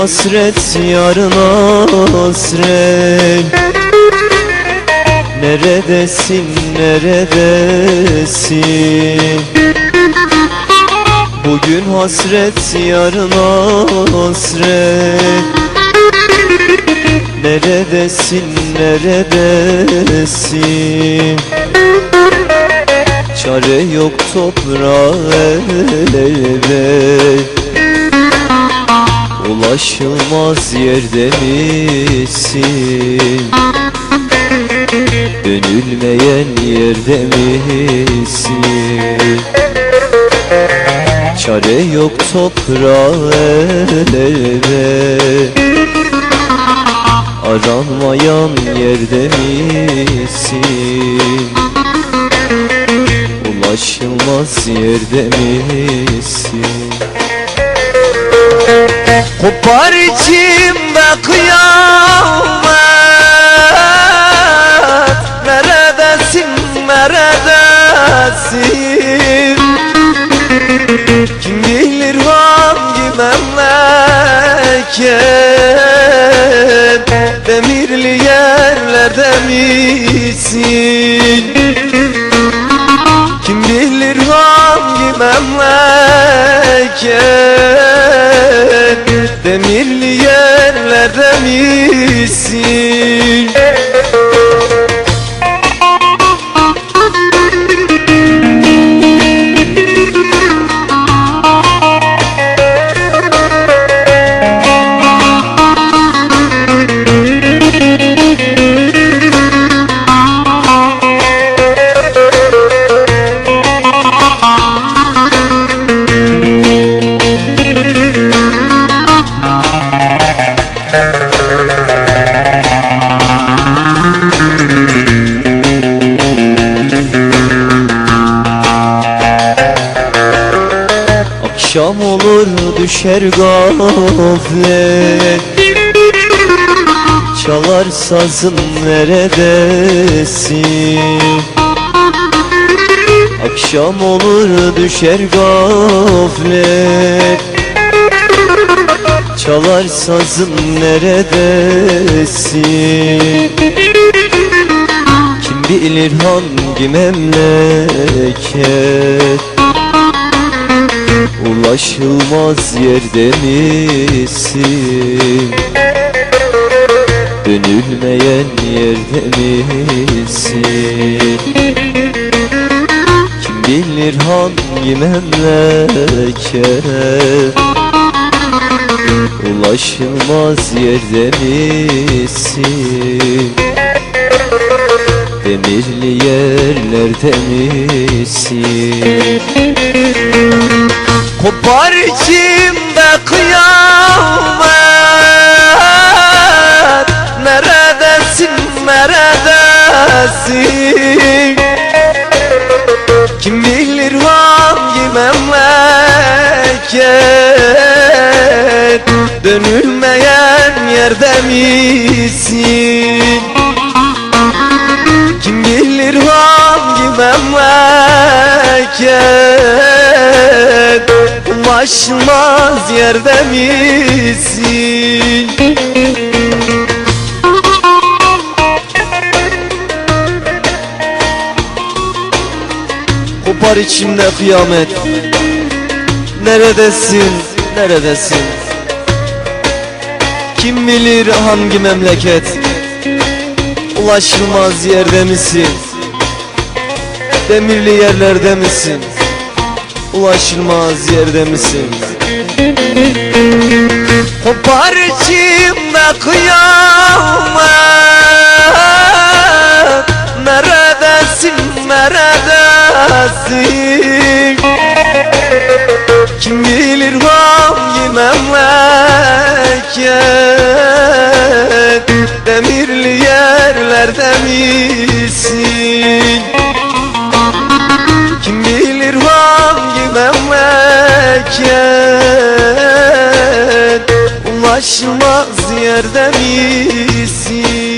hasret yarın hasret. Neredesin neredesin? Bugün hasret yarın hasret. Neredesin neredesin? Çare yok toprağa elbet Ulaşılmaz yerde misin? Dönülmeyen yerde misin? Çare yok toprağa elbet Aranmayan yerde misin? Ulaşılmaz yerde misin Kopar içimde kıyamet. Neredesin neredesin? Kim bilir hangi memleket? Demirli yerlerde misin? Kim bilir hangi memleket Demirli yerlerde misin Akşam olur düşer gaflet. Çalar sazın neredesin Akşam olur düşer gaflet Çalar sazın neredesin Kim bilir hangi memleket Ulaşılmaz yerde misin? Dönülmeyen yerde misin? Kim bilir hangi memleket Ulaşılmaz yerde misin? Demirli yerlerde misin? Kopar içimde kıyamet Neredesin neredesin Kim Dönülmeyen yerde misin? Kim bilir hangi memleket? Ulaşmaz yerde misin? Kopar içimde kıyamet. Neredesin, neredesin Kim bilir hangi memleket? Ulaşılmaz yerde misin? Demirli yerlerde misin? Ulaşılmaz yerde misin? Kopar içimde kıyamet. Neredesin neredesin Kim bilir hangi memleket Demirli yerlerde misin? Kim bilir hangi memleket Ulaşmaz yerde misin